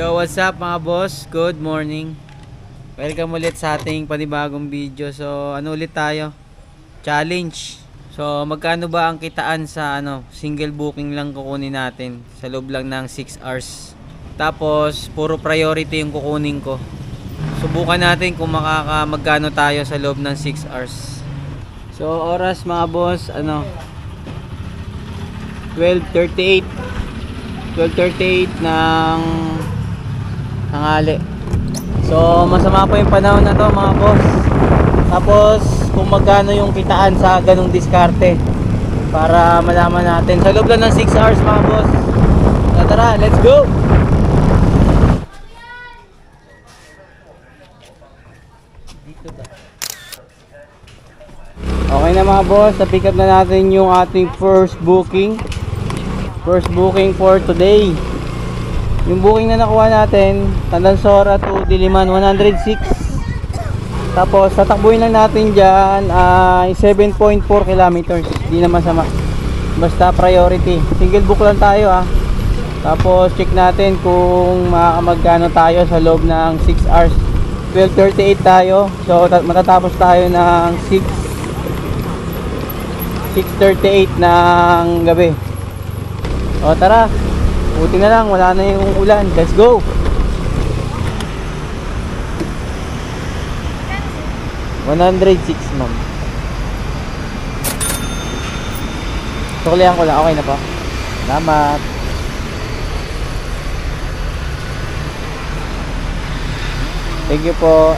Yo, what's up mga boss? Good morning. Welcome ulit sa ating panibagong video. So, ano ulit tayo? Challenge. So, magkano ba ang kitaan sa ano, single booking lang kukunin natin sa loob lang ng 6 hours. Tapos, puro priority yung kukunin ko. Subukan natin kung makaka magkano tayo sa loob ng 6 hours. So, oras mga boss, ano, 12.38 12.38 ng tanghali. So masama po yung panahon na to mga boss. Tapos kung magkano yung kitaan sa ganong diskarte para malaman natin. Sa loob lang ng 6 hours mga boss. So, tara let's go! Okay na mga boss, na-pick up na natin yung ating first booking. First booking for today. Yung booking na nakuha natin, Tandansora to Diliman 106. Tapos tatakbuhin lang natin dyan ay 7.4 kilometers. Di na masama. Basta priority. Single book lang tayo ah. Tapos check natin kung makakamagkano tayo sa loob ng 6 hours. 12.38 tayo. So ta- matatapos tayo ng 6 6.38 ng gabi o tara buti na lang wala na yung ulan. Let's go! $106 ma'am. Suklihan ko lang. Okay na po. Salamat. Thank you po.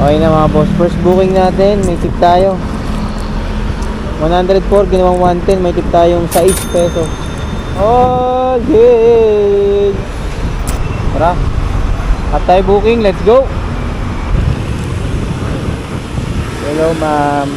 Okay na mga boss, first booking natin, may tip tayo. 104, ginawang 110, may tip tayong 6 pesos. All good! Tara, at tayo booking, let's go! Hello ma'am.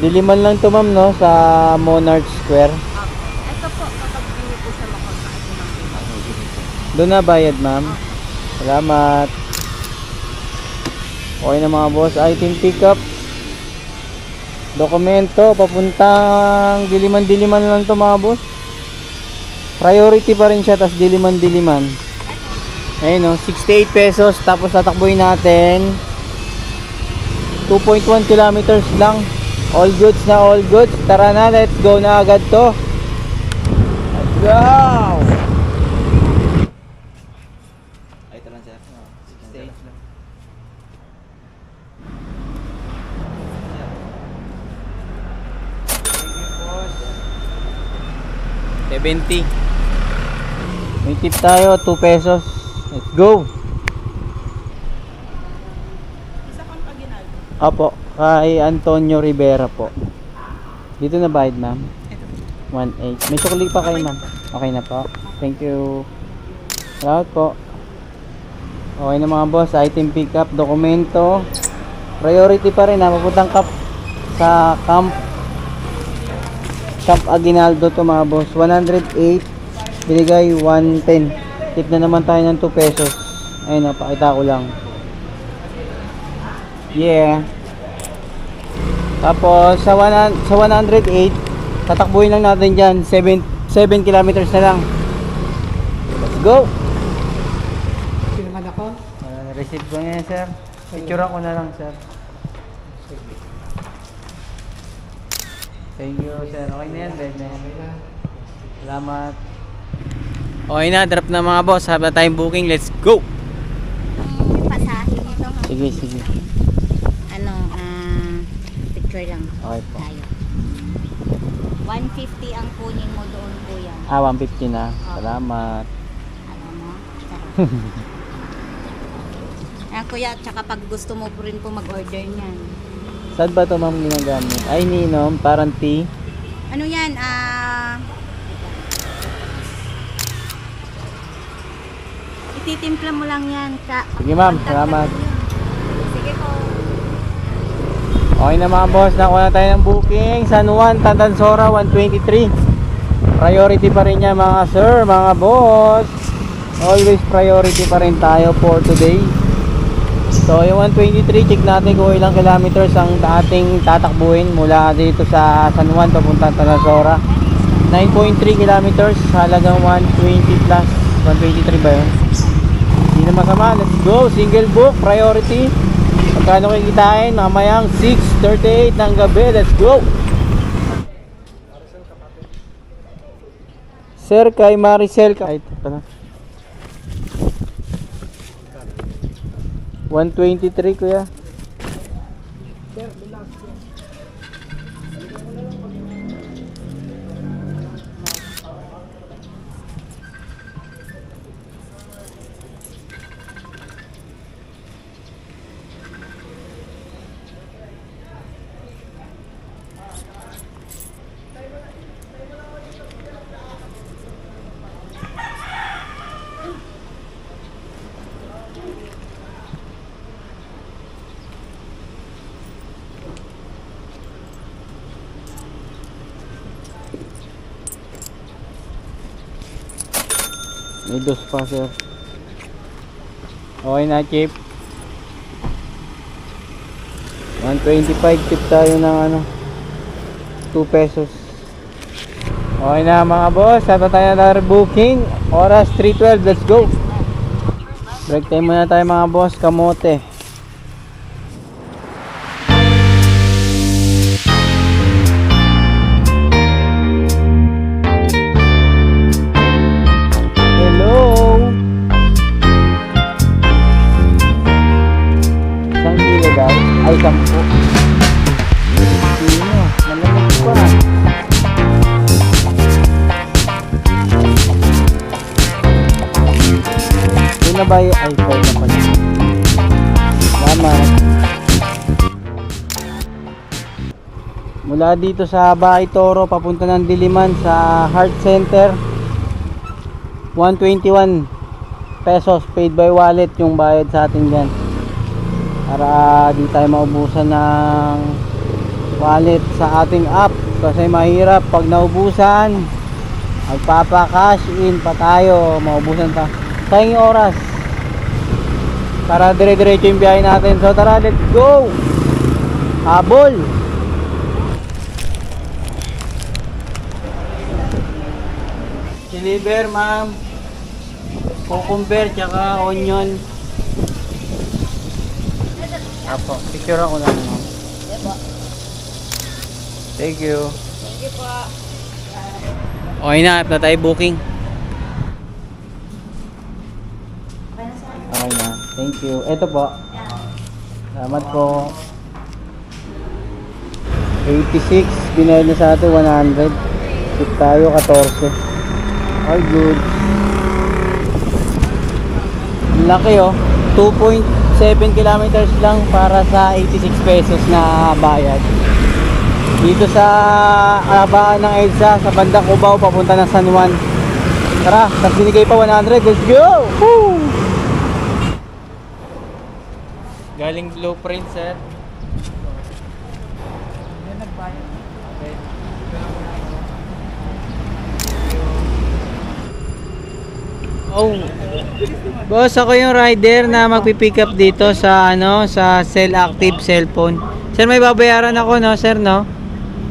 Diliman lang to ma'am no, sa Monarch Square. Ito po, kapag po makontak. Doon na bayad ma'am. Salamat. Okay na mga boss, item pickup. Dokumento, papuntang diliman-diliman lang to mga boss. Priority pa rin siya, tas diliman-diliman. Ayun no, 68 pesos, tapos tatakbuhin natin. 2.1 kilometers lang. All goods na all goods. Tara na, let's go na agad to. Let's go! Ay, ito lang sir. 68 lang. 70. May tip tayo, 2 pesos. Let's go. Isa kang paginal. Apo, kay Antonio Rivera po. Dito na bayad, ma'am. 1.8. May sukli pa kayo, ma'am. Okay na po. Thank you. Salamat po. Okay na mga boss, item pickup, dokumento. Priority pa rin ha, papuntang kap sa camp Camp Aguinaldo to mga boss. 108, binigay 110. Tip na naman tayo ng 2 pesos. Ayun na, pakita ko lang. Yeah. Tapos sa 100 sa 108, tatakbuhin lang natin diyan 7 7 kilometers na lang. Let's go. Ito naman ako. Uh, receipt ko ngayon, sir. Picture ko na lang, sir. Thank you, sir. Okay na yan, Ben. Salamat. Okay na, drop na mga boss. Na time booking. Let's go! Yung pasahe nito ha. Sige, sige. Ano, ah, picture lang Okay po. tayo. 150 ang kunin mo doon kuya. Ah, 150 na. Salamat. Ano mo? Tara. Ah, kuya, tsaka pag gusto mo po rin po mag-order niyan. Saan ba ito, ma'am, ginagamit? Ay, ninom. Parang tea. Ano yan? Ah... ititimpla mo lang yan. Ka Sige, ma'am. Salamat. Sige po. Okay na mga boss, nakuha na tayo ng booking. San Juan, Tandansora, 123. Priority pa rin yan mga sir, mga boss. Always priority pa rin tayo for today. So yung 123, check natin kung ilang kilometers ang ating tatakbuhin mula dito sa San Juan papunta Tandansora. 9.3 kilometers, halagang 120 plus. 123 ba yun? Hindi na masama. Let's go. Single book, priority. Magkano kikitain? Mamayang 6.38 ng gabi. Let's go. Sir, kay Maricel. Kahit ano. 123 kuya. May dos pa sir. Okay na chip. 125 tip tayo ng ano 2 pesos. Okay na mga boss, sata tayo na booking. Oras 3.12, let's go. Break time muna tayo mga boss, kamote. Na ba yung iPhone na pala? Salamat. Mula dito sa Bahay Toro, papunta ng Diliman sa Heart Center. 121 pesos paid by wallet yung bayad sa atin dyan para di tayo maubusan ng wallet sa ating app. Kasi mahirap pag naubusan. Magpapa cash in pa tayo maubusan pa. Sayang oras. Para dire diretso yung biyahe natin. So tara let's go! Habol! Deliver, ma'am. Cucumber, tsaka onion. Apo, picture ako lang, ma'am. Thank you. Thank you po. Okay na, na tayo booking. Okay na, thank you. Ito po. Salamat po. 86, binayad na sa atin 100. Tip tayo 14. All good. Laki oh. 2.7 kilometers lang para sa 86 pesos na bayad. Dito sa Alabaan ng EDSA sa bandang Cubao papunta ng San Juan. Tara, binigay pa 100. Let's go! Woo! Galing blueprint, sir. Okay. Oh. Boss, ako yung rider na magpi-pick up dito sa ano, sa Cell Active cellphone. Sir, may babayaran ako, no, sir, no?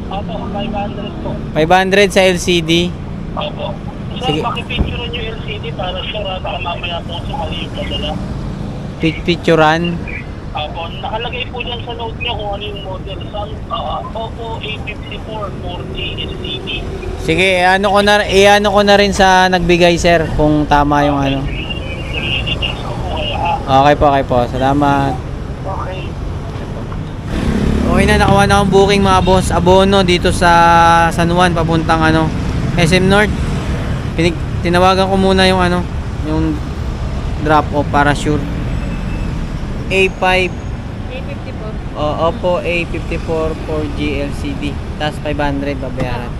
Opo, 500 po. 500 sa LCD. Opo. Sir, Sige. pakipicture nyo yung LCD para sure ah, baka mamaya po sa mali yung padala. Pi- Picturean. Opo, nakalagay po dyan sa note nyo kung ano yung model. Sam, uh, Oppo A54 4G LCD. Sige, ano ko na i-ano ko na rin sa nagbigay, sir, kung tama yung ano. Okay po, okay po. Salamat. Okay. Okay na, nakuha na akong booking mga boss. Abono dito sa San Juan, papuntang ano, SM North. Pinig, tinawagan ko muna yung ano, yung drop off para sure. A5, 854. o Oppo A54 4G LCD. Tapos 500 babayaran.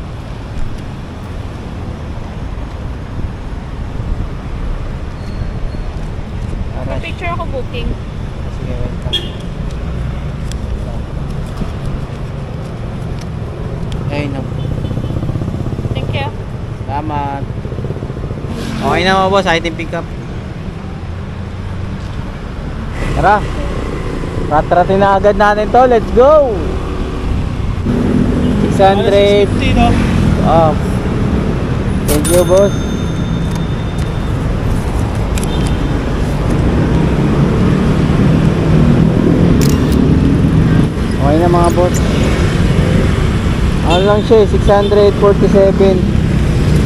Para Picture ako booking. Sige, welcome. Ayun na. Thank you. Salamat. Okay na mga boss, item pick up. Tara. Ratratin na agad natin to. Let's go! 600. Sino? Oh, Thank you, boss. Okay na mga boss. Ano lang siya, eh, 647.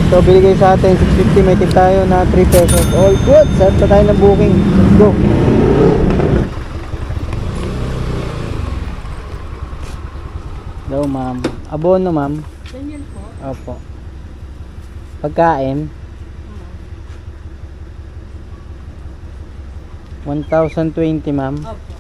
So, binigay sa atin, 650. May tip tayo na 3 pesos. All good. Set pa tayo ng booking. Let's go. Hello, ma'am. Abono, ma'am. Ganyan po. Opo. Pagkain. 1,020 ma'am. Opo.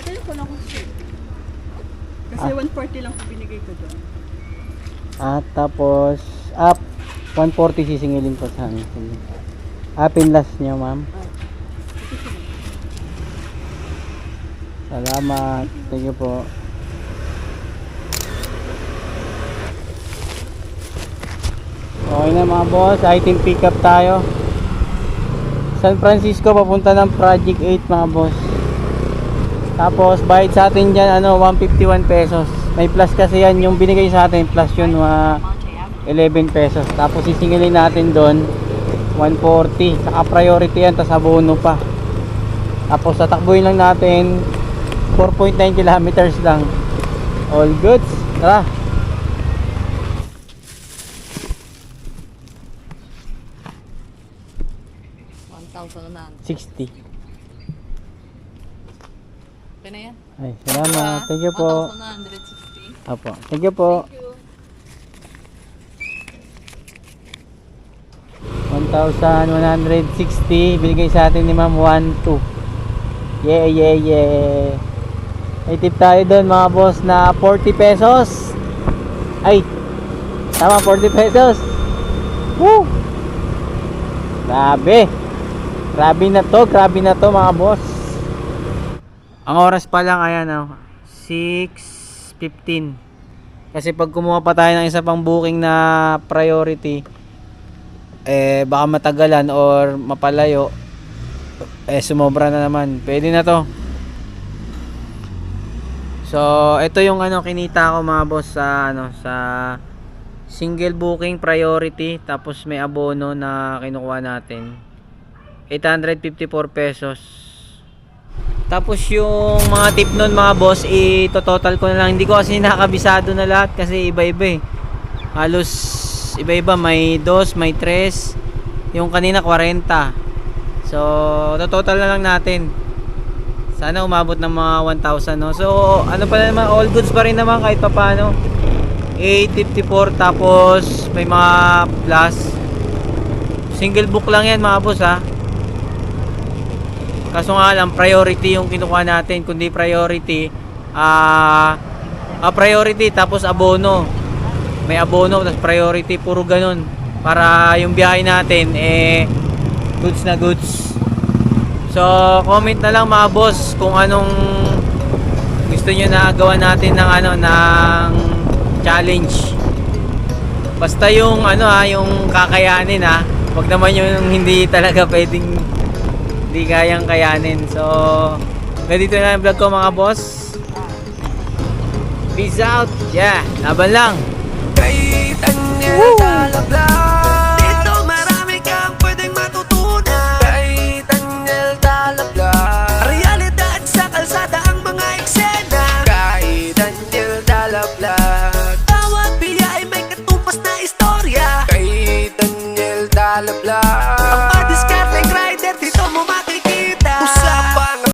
Ito yung ko lang kung share. Kasi Ah. 140 lang po binigay ko doon. At tapos, up 140 sisingilin ko sa amin. Ah, pinlas niyo ma'am. Salamat. Thank you po. Okay na mga boss, item pick up tayo. San Francisco papunta ng Project 8 mga boss. Tapos bayad sa atin dyan ano 151 pesos. May plus kasi yan yung binigay sa atin plus yun mga 11 pesos. Tapos sisingilin natin doon 140. Saka priority yan tas abono pa. Tapos tatakbuhin lang natin 4.9 kilometers lang. All goods. Tara. na. 60. Okay na yan? Ay, salamat. Thank you po. 1,960. Apo. Thank you po. Thank you. 1,160 binigay sa atin ni Ma'am 12 yeah yeah yeah may tip tayo doon mga boss na 40 pesos ay tama 40 pesos Woo! grabe grabe na to grabe na to mga boss ang oras pa lang ayan oh, 6.15 kasi pag kumuha pa tayo ng isa pang booking na priority eh baka matagalan or mapalayo eh sumobra na naman. Pwede na to. So ito yung ano kinita ko mga boss sa ano sa single booking priority tapos may abono na kinukuha natin. 854 pesos tapos yung mga tip nun mga boss i-total ko na lang. Hindi ko kasi nakabisado na lahat kasi iba-iba eh. Halos iba-iba. May 2, may 3 yung kanina 40 so total na lang natin. Sana umabot ng mga 1,000 no? So ano pa naman all goods pa rin naman kahit pa paano 854 tapos may mga plus. Single book lang yan mga boss ha kaso nga lang priority yung kinukuha natin kundi priority ah ah, priority tapos abono. May abono tapos priority puro ganun. Para yung biyahe natin eh goods na goods. So comment na lang mga boss kung anong gusto nyo na gawa natin ng ano ng challenge. Basta yung ano ha yung kakayanin ha wag naman yung hindi talaga pwedeng hindi kayang kayanin. So ganito na yung vlog ko mga boss. Peace out. Yeah laban lang. Labla